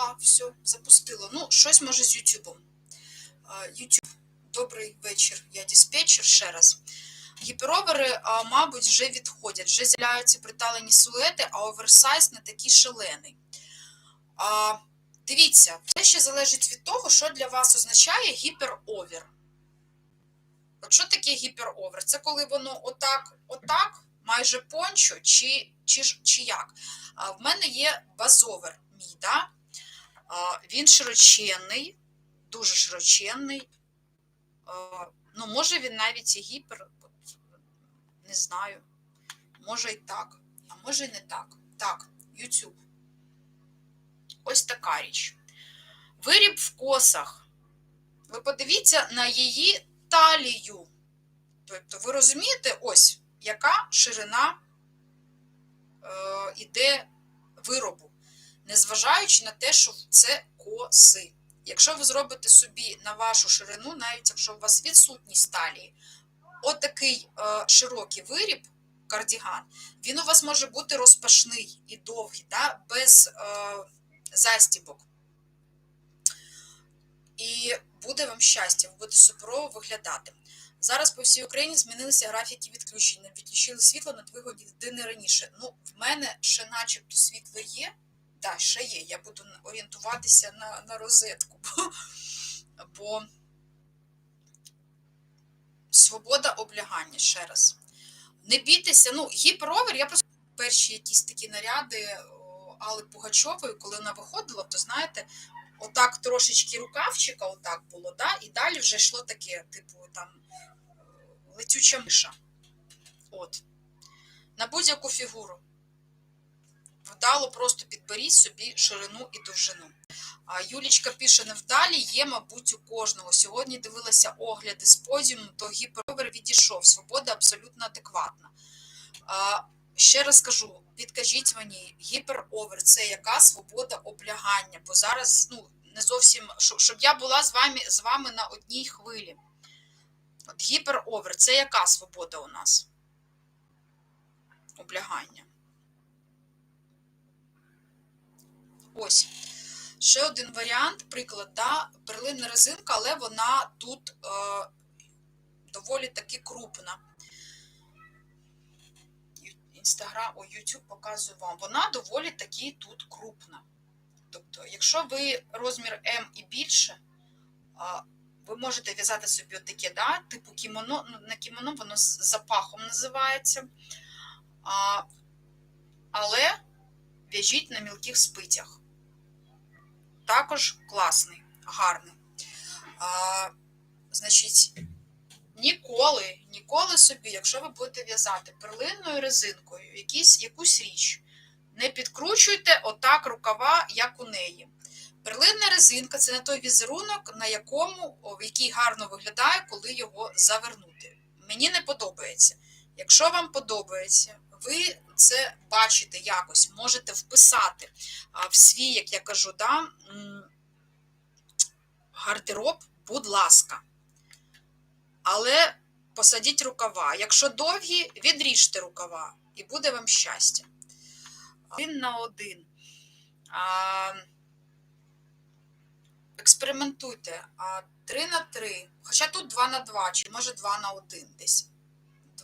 А, все, запустило. Ну, щось може з Ютубом. Ютуб, добрий вечір, я диспетчер ще раз. Гіперовери, мабуть, вже відходять, вже з'являються приталені силуети, а оверсайз не такий шалений. А, дивіться, все ще залежить від того, що для вас означає гіперовер. От що таке гіперовер? Це коли воно отак, отак, майже пончо, чи, чи, чи як? А, в мене є базовер мій, да? Він широченний, дуже широченний. Ну, може він навіть і гіпер, не знаю. Може і так, а може і не так. Так, YouTube. Ось така річ. Виріб в косах. Ви подивіться на її талію. Тобто, ви розумієте, ось яка ширина е, іде виробу, незважаючи на те, що це коси. Якщо ви зробите собі на вашу ширину, навіть якщо у вас відсутність талії, отакий е, широкий виріб, кардіган, він у вас може бути розпашний і довгий, да, без е, застібок. І буде вам щастя, ви будете суперово виглядати. Зараз по всій Україні змінилися графіки відключення. Відключили світло на дві години раніше. Ну, в мене ще начебто світло є. Так, ще є. Я буду орієнтуватися на, на розетку. Бо, бо свобода облягання ще раз. Не бійтеся, ну, гіперовер, я просто перші якісь такі наряди Алли Пугачової, коли вона виходила, то знаєте, отак трошечки рукавчика, отак було, да? і далі вже йшло таке, типу, там летюча миша. От. На будь-яку фігуру. Вдало просто підберіть собі ширину і довжину. Юлічка пише: невдалі є, мабуть, у кожного. Сьогодні дивилася огляди з подіуму, то гіперовер відійшов. Свобода абсолютно адекватна. Ще раз кажу: підкажіть мені, гіперовер це яка свобода облягання? Бо зараз ну, не зовсім щоб, я була з вами, з вами на одній хвилі. От гіперовер це яка свобода у нас? Облягання. Ось. Ще один варіант, приклад, да, перлинна резинка, але вона тут е, доволі таки крупна. Інстаграм, о, YouTube показую вам. Вона доволі таки тут крупна. Тобто, якщо ви розмір М і більше, ви можете в'язати собі отаке, да, типу кімоно, ну, не кімоно, воно з запахом називається. А, але в'яжіть на мілких спицях також класний, гарний. А, Значить, ніколи, ніколи собі, якщо ви будете в'язати перлинною резинкою якісь, якусь річ, не підкручуйте отак рукава, як у неї. Перлинна резинка це не той візерунок, на якому, о, який гарно виглядає, коли його завернути. Мені не подобається. Якщо вам подобається, ви це бачите якось, можете вписати в свій, як я кажу, да, гардероб, будь ласка. Але посадіть рукава. Якщо довгі, відріжте рукава, і буде вам щастя. Один на один. Експериментуйте. А, три на три. Хоча тут два на два, чи може два на один десь.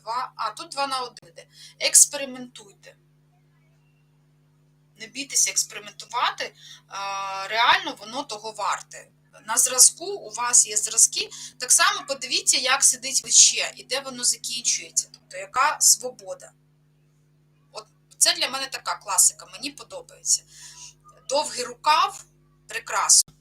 Два, а тут два на один іде. Експериментуйте. Не бійтеся експериментувати. Реально воно того варте. На зразку у вас є зразки. Так само подивіться, як сидить плече і де воно закінчується. Тобто, яка свобода. От це для мене така класика, мені подобається. Довгий рукав прекрасно.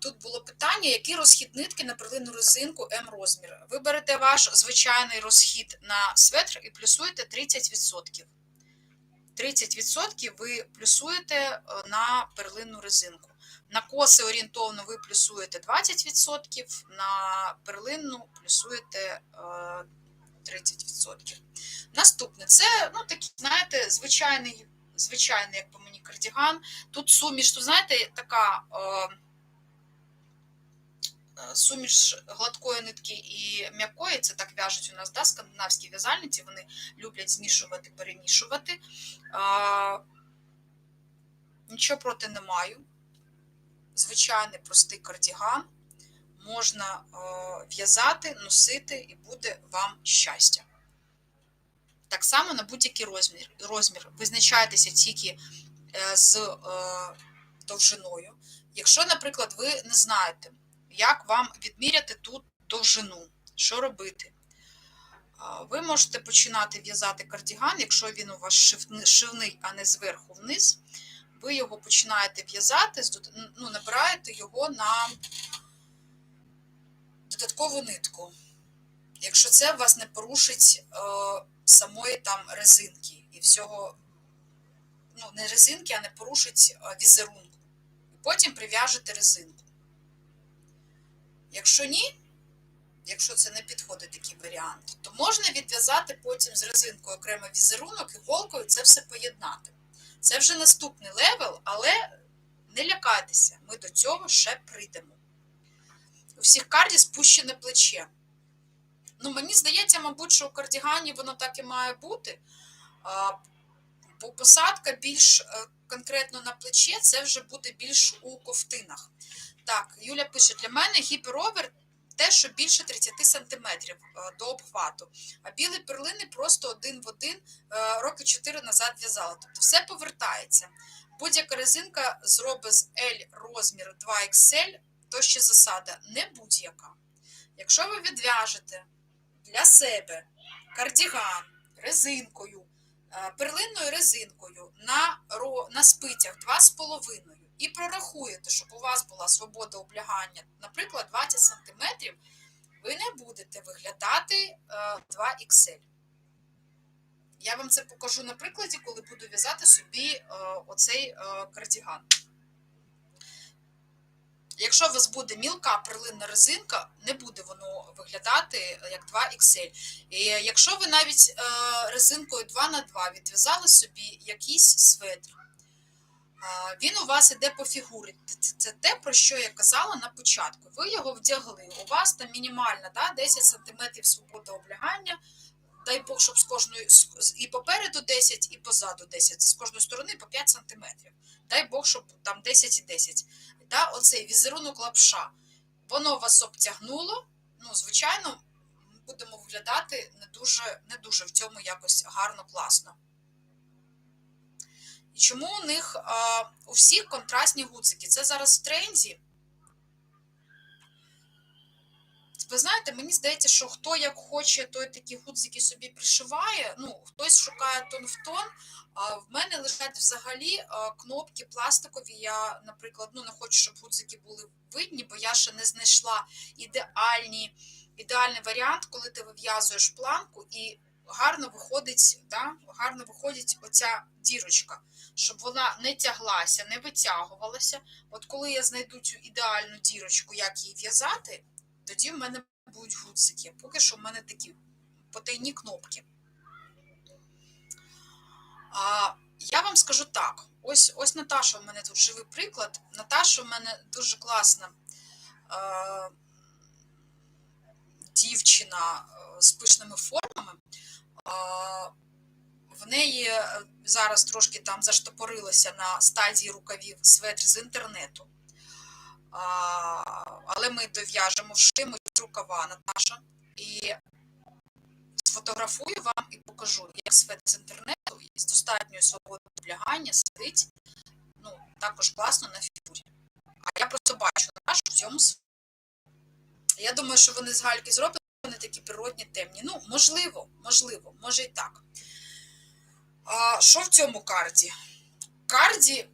Тут було питання, який розхід нитки на перлинну резинку М розмір. Ви берете ваш звичайний розхід на светр і плюсуєте 30%. 30% ви плюсуєте е, на перлинну резинку. На коси орієнтовно ви плюсуєте 20%, на перлинну плюсуєте е, 30%. Наступне це, ну, такий, знаєте, звичайний, звичайний, як по мені, кардіган. Тут суміш, тут, знаєте, така. Е, Суміш гладкої нитки і м'якої, це так в'яжуть у нас да, скандинавські в'язальниці, вони люблять змішувати, перемішувати. А, Нічого проти не маю. Звичайний простий кардіган. Можна е, в'язати, носити, і буде вам щастя. Так само на будь-який розмір. розмір. Визначайтеся тільки е, з довжиною. Якщо, наприклад, ви не знаєте, як вам відміряти тут довжину, що робити? Ви можете починати в'язати кардіган, якщо він у вас шивний, а не зверху вниз. Ви його починаєте в'язати, ну, набираєте його на додаткову нитку. Якщо це вас не порушить е, самої там резинки і всього, ну, не резинки, а не порушить е, візерунку. І потім прив'яжете резинку. Якщо ні, якщо це не підходить такий варіант, то можна відв'язати потім з резинкою окремо візерунок і голкою це все поєднати. Це вже наступний левел, але не лякайтеся, ми до цього ще прийдемо. У всіх карді спущене плече. Ну, мені здається, мабуть, що у кардігані воно так і має бути. Бо посадка більш е, конкретно на плече, це вже буде більш у ковтинах. Так, Юля пише: для мене гіперовер те, що більше 30 см до обхвату. А білі перлини просто один в один е, роки 4 назад в'язала. Тобто все повертається. Будь-яка резинка зробить з L розмір 2XL, то ще засада не будь-яка. Якщо ви відв'яжете для себе кардіган резинкою, е, перлинною резинкою на, на спицях 2,5 і прорахуєте, щоб у вас була свобода облягання, наприклад, 20 см, ви не будете виглядати е, 2XL. Я вам це покажу на прикладі, коли буду в'язати собі е, оцей е, кардіган. Якщо у вас буде мілка перлинна резинка, не буде воно виглядати як 2XL. І якщо ви навіть резинкою 2 на 2 відв'язали собі якийсь светр, він у вас іде по фігурі. Це, те, про що я казала на початку. Ви його вдягли. У вас там мінімальна да, 10 см свобода облягання. Дай Бог, щоб з кожної і попереду 10, і позаду 10, з кожної сторони по 5 см. Дай Бог, щоб там 10 і 10. Да, оцей візерунок лапша. Воно вас обтягнуло. Ну, звичайно, будемо виглядати не дуже, не дуже в цьому якось гарно, класно. І чому у них а, у всіх контрастні гудзики? Це зараз в тренді. Ви знаєте, мені здається, що хто як хоче, той такі гудзики собі пришиває. Ну, хтось шукає тон в тон. А в мене лежать взагалі кнопки пластикові. Я, наприклад, ну не хочу, щоб гудзики були видні, бо я ще не знайшла ідеальні, ідеальний варіант, коли ти вив'язуєш планку і гарно виходить, да, гарно виходить оця дірочка, щоб вона не тяглася, не витягувалася. От коли я знайду цю ідеальну дірочку, як її в'язати, тоді в мене будуть гудзики. Поки що в мене такі потайні кнопки. А, я вам скажу так: ось ось Наташа в мене тут живий приклад. Наташа в мене дуже класна е, дівчина е, з пишними формами. В неї е, зараз трошки там заштопорилося на стадії рукавів светр з інтернету. Але ми дов'яжемо вшимо рукава Наташа і сфотографую вам і покажу, як светр з інтернету з достатньою свободою облягання сидить ну, також класно на фігурі. А я просто бачу Наташу в цьому. Я думаю, що вони з гальки вони такі природні темні. Ну, можливо, можливо, може і так. А, що в цьому карді? Карді.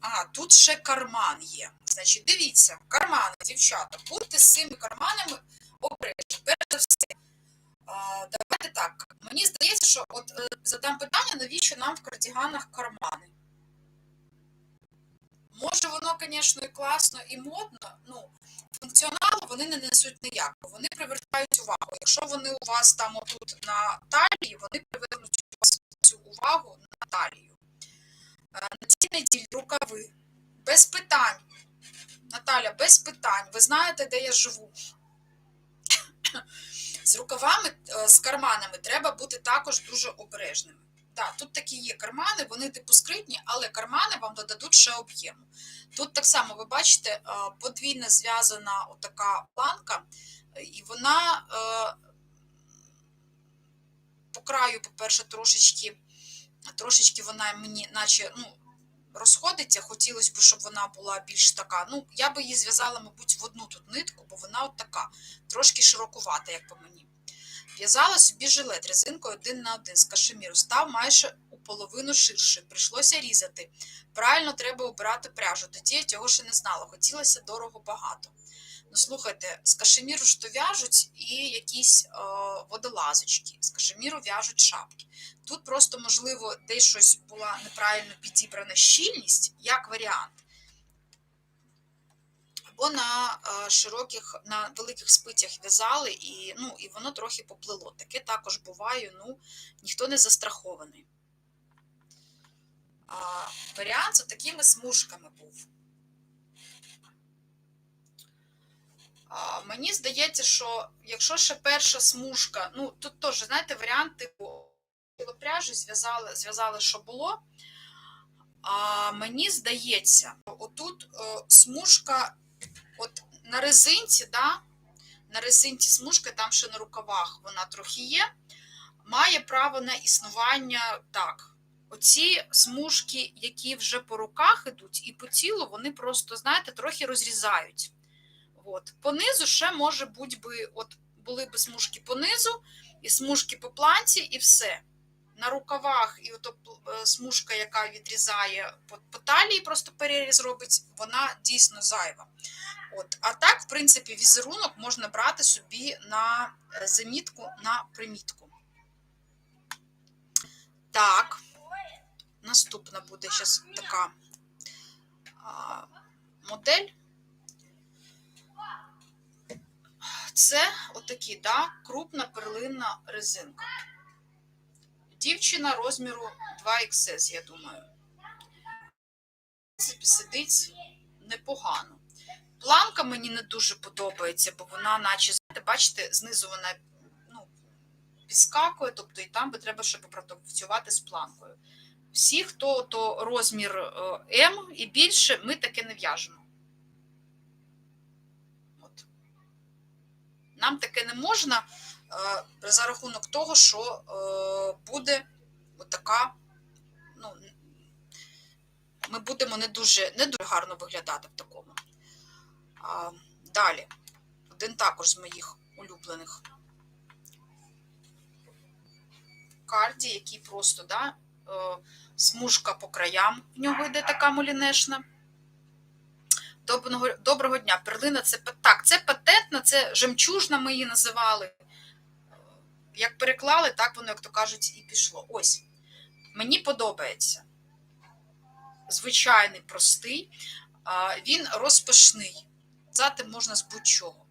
А, тут ще карман є. Значить, дивіться, кармани, дівчата, будьте з цими карманами обережні. Перш за все, а, давайте так. Мені здається, що от е, задам питання, навіщо нам в кардіганах кармани? Може, воно, звісно, і класно, і модно, ну, функціоналу вони не несуть ніякого. Вони привертають увагу. Якщо вони у вас там отут на талії, вони привернуть у вас цю увагу на талію. Е, На цій неділі рукави. Без питань. Наталя, без питань. Ви знаєте, де я живу. З рукавами, е, з карманами треба бути також дуже обережними. Да, тут такі є кармани, вони типу скритні, але кармани вам додадуть ще об'єму. Тут так само ви бачите, е, подвійно зв'язана отака планка, е, і вона е, по краю, по-перше, трошечки, трошечки вона мені, наче, ну, розходиться. Хотілося б, щоб вона була більш така. Ну, я би її зв'язала, мабуть, в одну тут нитку, бо вона от така, трошки широкувата, як по мені. В'язала собі жилет резинкою один на один з кашеміру. Став майже у половину ширший. Прийшлося різати. Правильно треба обирати пряжу. Тоді я цього ще не знала. Хотілося дорого багато. Ну, слухайте, з кашеміру ж то в'яжуть і якісь е, водолазочки, з кашеміру в'яжуть шапки. Тут просто, можливо, десь щось була неправильно підібрана щільність, як варіант. Або на е, широких, на великих спицях в'язали, і, ну, і воно трохи поплило. Таке також буває, ну, ніхто не застрахований. А, варіант з такими смужками був. А, мені здається, що якщо ще перша смужка, ну тут теж, знаєте, варіант типу пряжі зв'язали, зв'язали, що було. А мені здається, отут о, смужка, от на резинці, да, на резинці смужка, там ще на рукавах вона трохи є, має право на існування так. Оці смужки, які вже по руках ідуть, і по тілу, вони просто, знаєте, трохи розрізають. От. Понизу ще може бути от були б смужки понизу, і смужки по планці, і все. На рукавах, і ото е, смужка, яка відрізає по, талії, просто переріз робить, вона дійсно зайва. От. А так, в принципі, візерунок можна брати собі на е, замітку, на примітку. Так, наступна буде зараз така а, модель. Це отакі, да, крупна перлинна резинка. Дівчина розміру 2XS, я думаю. В принципі, сидить непогано. Планка мені не дуже подобається, бо вона, наче, знаєте, бачите, знизу вона ну, підскакує, тобто і там би треба ще попрацювати з планкою. Всі, хто то розмір е, М і більше, ми таке не в'яжемо. Нам таке не можна за рахунок того, що е, буде така, ну, ми будемо не дуже, не дуже гарно виглядати в такому. А, Далі, один також з моїх улюблених карді, який просто, да, е, смужка по краям, в нього йде така молінешна. Доброго, доброго дня, перлина це так, це патентна, це жемчужна, ми її називали. Як переклали, так воно, як то кажуть, і пішло. Ось. Мені подобається. Звичайний, простий, він розпашний. Взяти можна з будь-чого.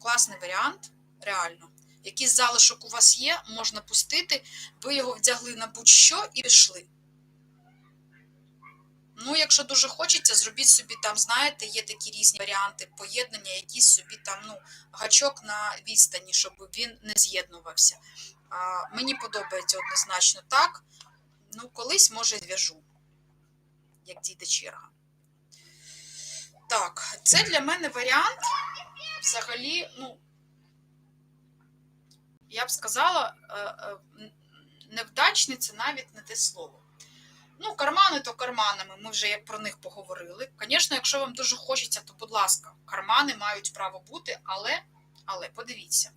Класний варіант, реально. Якийсь залишок у вас є, можна пустити, ви його вдягли на будь-що і пішли. Ну, якщо дуже хочеться, зробіть собі там, знаєте, є такі різні варіанти поєднання, якийсь собі там, ну, гачок на відстані, щоб він не з'єднувався. Мені подобається однозначно так. Ну, колись, може, зв'яжу, як дійде черга. Так, це для мене варіант взагалі, ну, я б сказала, невдачний це навіть не те слово. Ну, кармани то карманами, ми вже як про них поговорили. Звісно, якщо вам дуже хочеться, то, будь ласка, кармани мають право бути, але, але подивіться.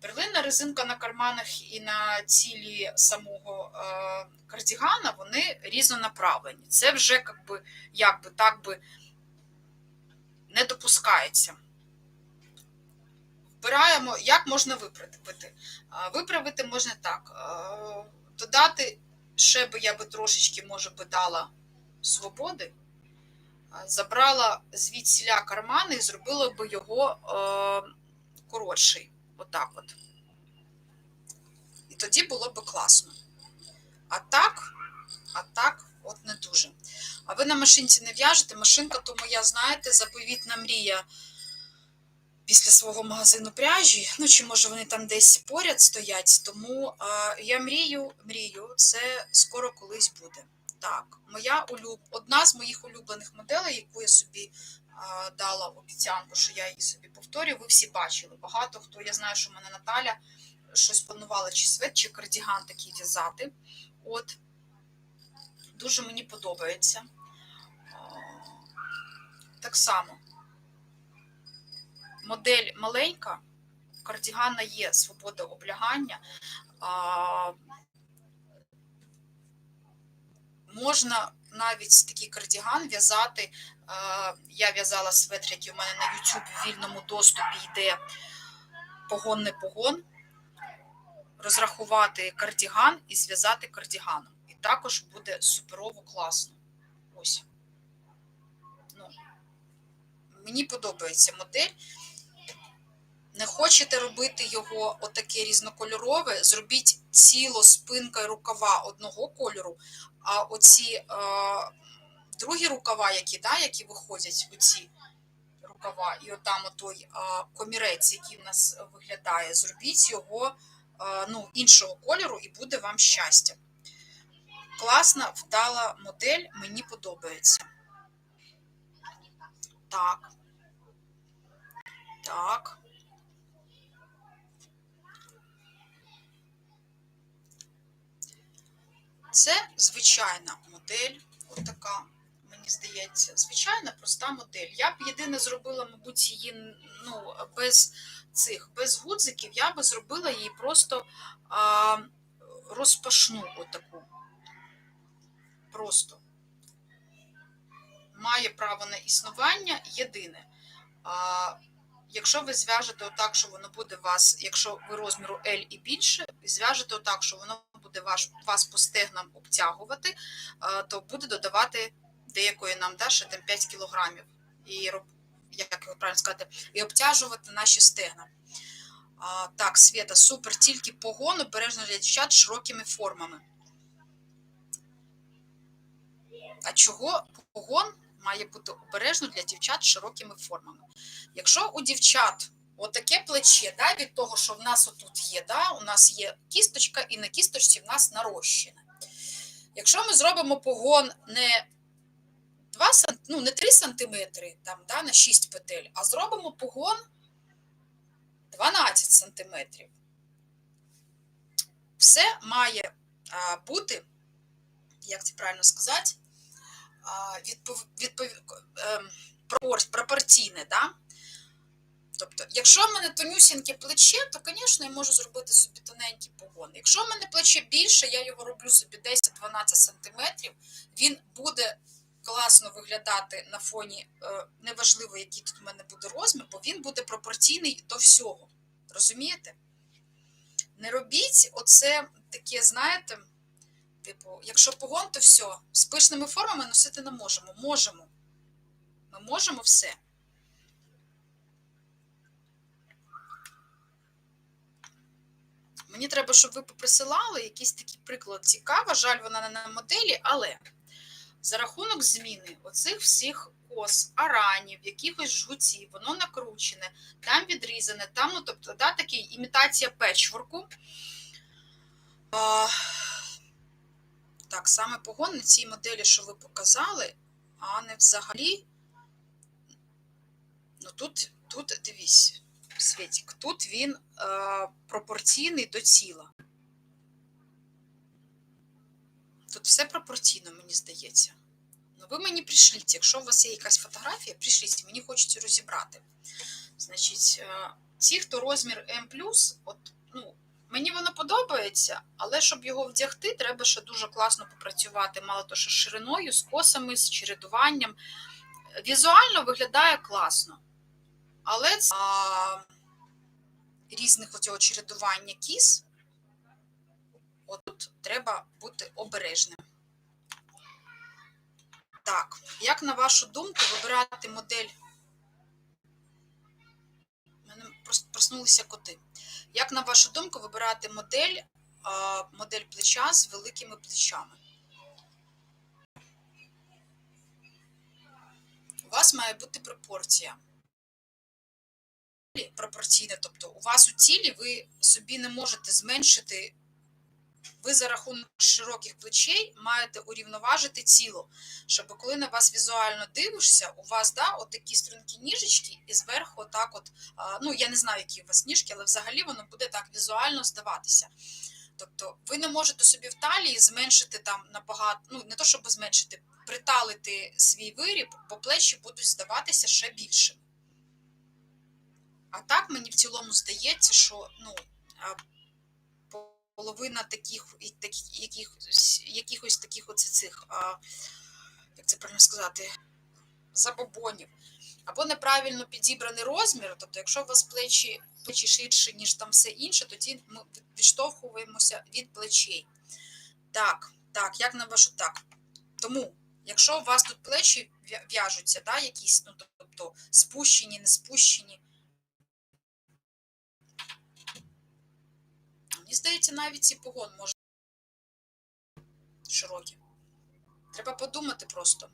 Перлинна резинка на карманах і на цілі самого е, кардігана, вони різнонаправлені. Це вже як би, так би не допускається. Вбираємо, як можна виправити. Виправити можна так. Додати, ще би я би трошечки, може би, дала свободи, забрала звідсіля кармани і зробила би його коротший. Отак от. І тоді було би класно. А так, а так, от не дуже. А ви на машинці не в'яжете? Машинка то моя, знаєте, заповітна мрія. Після свого магазину пряжі. Ну, чи може вони там десь поряд стоять. Тому а, я мрію, мрію, це скоро колись буде. Так, моя улюб... одна з моїх улюблених моделей, яку я собі а, дала обіцянку, що я її собі повторю, ви всі бачили. Багато хто я знаю, що в мене Наталя щось планувала, чи свет, чи кардіган такий в'язати. От дуже мені подобається. Так само. Модель маленька, кардігана є свобода облягання. А, можна навіть такий кардіган в'язати. Я в'язала светр, який у мене на YouTube в вільному доступі йде погон не погон. Розрахувати кардіган і зв'язати кардіганом. І також буде суперово класно. Ось. Ну, мені подобається модель. Не хочете робити його отаке різнокольорове, зробіть ціло спинка і рукава одного кольору, а оці е, другі рукава, які, да, які виходять, оці рукава, і отам отой е, комірець, який в нас виглядає, зробіть його е, ну, іншого кольору і буде вам щастя. Класна, вдала модель, мені подобається. Так. Так. Це звичайна модель, отака, мені здається, звичайна проста модель. Я б єдине зробила, мабуть, її ну, без цих, без гудзиків, я би зробила її просто а, розпашну отаку. Просто. Має право на існування єдине. А, Якщо ви зв'яжете отак, що воно буде вас, якщо ви розміру L і більше, зв'яжете отак, що воно буде ваш, вас по стегнам обтягувати, то буде додавати деякої нам да, ще там 5 кілограмів. І як його правильно сказати, і обтяжувати наші стегна. Так, Свята, супер, тільки погон обережно для дівчат широкими формами. А чого погон має бути обережно для дівчат широкими формами? Якщо у дівчат отаке плече, да, від того, що в нас отут є, да, у нас є кісточка, і на кісточці в нас нарощене. Якщо ми зробимо погон не 2, ну, не 3 см там, да, на 6 петель, а зробимо погон 12 см, все має а, бути, як це правильно сказати, відпов... Відпов... Ем, пропорційне, да? Тобто, якщо в мене тонюсіньке плече, то, звісно, я можу зробити собі тоненький погон. Якщо в мене плече більше, я його роблю собі 10-12 см, він буде класно виглядати на фоні, е, неважливо, який тут в мене буде розмір, бо він буде пропорційний до всього. Розумієте? Не робіть оце таке, знаєте, типу, якщо погон, то все. З пишними формами носити не можемо. Можемо. Ми можемо все. Мені треба, щоб ви поприсилали якийсь такий приклад цікавий. Жаль, вона не на моделі, але за рахунок зміни оцих всіх кос, аранів, якихось жгутів, воно накручене, там відрізане, там, ну, тобто, да, такий імітація печворку. А, так, саме погон на цій моделі, що ви показали, а не взагалі. Ну тут, тут дивіться. Світік. Тут він е, пропорційний до тіла. Тут все пропорційно, мені здається. Ну, ви мені прийшліть. Якщо у вас є якась фотографія, прийшліть, мені хочеться розібрати. Значить, е, ті, хто розмір М, от, ну, мені воно подобається, але щоб його вдягти, треба ще дуже класно попрацювати. Мало то, що з шириною, з косами, з чередуванням. Візуально виглядає класно. Але а, різних оцього чередування кіз, отут треба бути обережним. Так, як на вашу думку, вибирати модель. У мене проснулися коти. Як на вашу думку, вибирати модель, модель плеча з великими плечами? У вас має бути пропорція пропорційне, тобто у вас у тілі ви собі не можете зменшити, ви за рахунок широких плечей маєте урівноважити тіло, щоб коли на вас візуально дивишся, у вас да, от такі стрункі ніжечки, і зверху отак от, ну я не знаю, які у вас ніжки, але взагалі воно буде так візуально здаватися. Тобто ви не можете собі в талії зменшити там набагато, ну не то щоб зменшити, приталити свій виріб, бо плечі будуть здаватися ще більшими. А так мені в цілому здається, що ну, половина таких, таких якихось, таких оце цих, як це правильно сказати, забобонів. Або неправильно підібраний розмір, тобто, якщо у вас плечі, плечі ширші, ніж там все інше, тоді ми відштовхуємося від плечей. Так, так, як на вашу так. Тому, якщо у вас тут плечі в'яжуться, да, якісь, ну, тобто спущені, не спущені, мені здається, навіть ці погон може широкі. Треба подумати просто.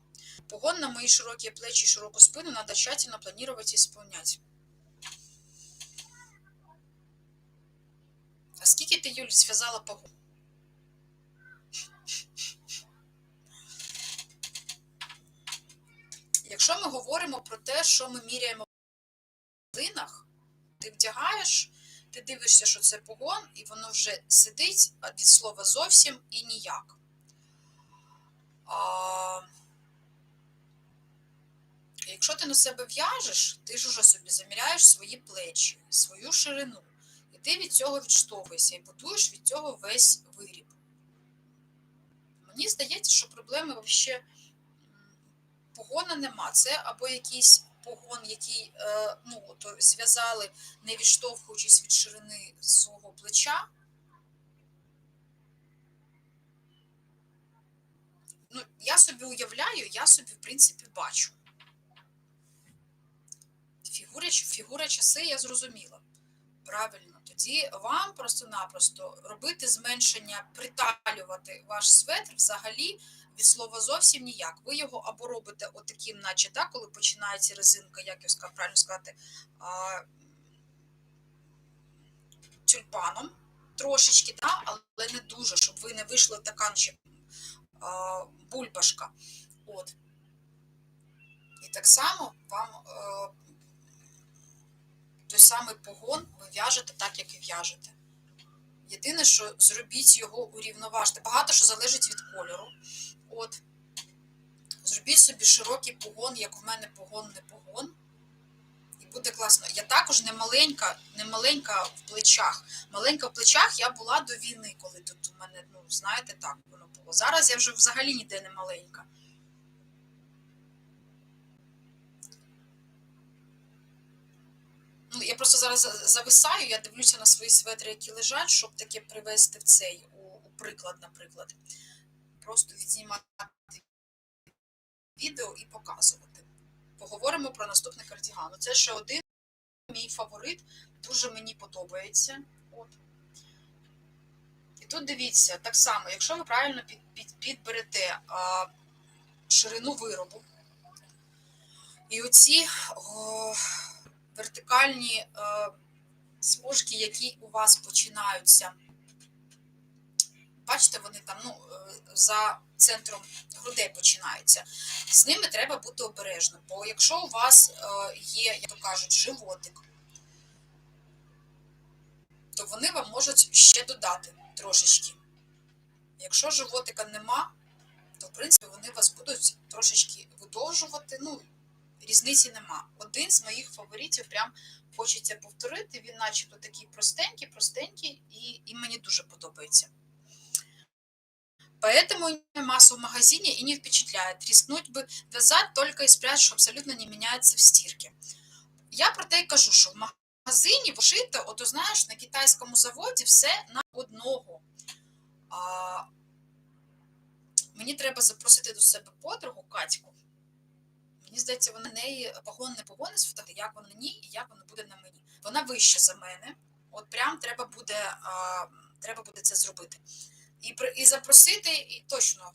Погон на мои широкие плечи и широкую спину надо тщательно планировать и исполнять. А скільки ти, Юль, зв'язала погон? Якщо ми говоримо про те, що ми міряємо в магазинах, ти вдягаєш, ти дивишся, що це погон, і воно вже сидить від слова зовсім і ніяк. А... Якщо ти на себе в'яжеш, ти ж уже собі заміряєш свої плечі, свою ширину, і ти від цього відштовхуєшся і будуєш від цього весь виріб. Мені здається, що проблеми взагалі погона нема. Це або якийсь погон, який е, ну, зв'язали, не відштовхуючись від ширини свого плеча. Ну, я собі уявляю, я собі, в принципі, бачу. Фігури, фігура часи я зрозуміла. Правильно, тоді вам просто-напросто робити зменшення, приталювати ваш светр взагалі від слова зовсім ніяк. Ви його або робите отаким, наче так, коли починається резинка, як його ска- правильно сказати, а, тюльпаном трошечки, да, але не дуже, щоб ви не вийшли така, наче а, бульбашка. От. І так само вам е, той самий погон ви в'яжете так, як і в'яжете. Єдине, що зробіть його урівноважте. Багато що залежить від кольору. От. Зробіть собі широкий погон, як у мене погон, не погон. І буде класно. Я також не маленька, не маленька в плечах. Маленька в плечах я була до війни, коли тут у мене, ну, знаєте, так воно було. Зараз я вже взагалі ніде не маленька. Ну, я просто зараз зависаю, я дивлюся на свої светри, які лежать, щоб таке привести в цей, у, у приклад, наприклад. Просто відзнімати відео і показувати. Поговоримо про наступний кардіган. Це ще один мій фаворит, дуже мені подобається. От. І тут дивіться, так само, якщо ви правильно під, під, підберете а, ширину виробу, і оці о, вертикальні е, смужки, які у вас починаються. Бачите, вони там ну, е, за центром грудей починаються. З ними треба бути обережним, бо якщо у вас е, є, як то кажуть, животик, то вони вам можуть ще додати трошечки. Якщо животика нема, то в принципі вони вас будуть трошечки видовжувати. Ну, різниці нема. Один з моїх фаворитів прям хочеться повторити. Він начебто такий простенький, простенький, і, і мені дуже подобається. Поэтому массу в магазине и не впечатляет. Рискнуть бы вязать только из пряжи, что абсолютно не меняется в стирке. Я про те й кажу, що в магазині пошито, от знаєш, на китайському заводі все на одного. А, мені треба запросити до себе подругу Катьку. Мені здається, вона неї погон не погони сфотографувати, як вона на і як воно буде на мені. Вона вища за мене. От прям треба буде, а, треба буде це зробити. І, і запросити, і точно,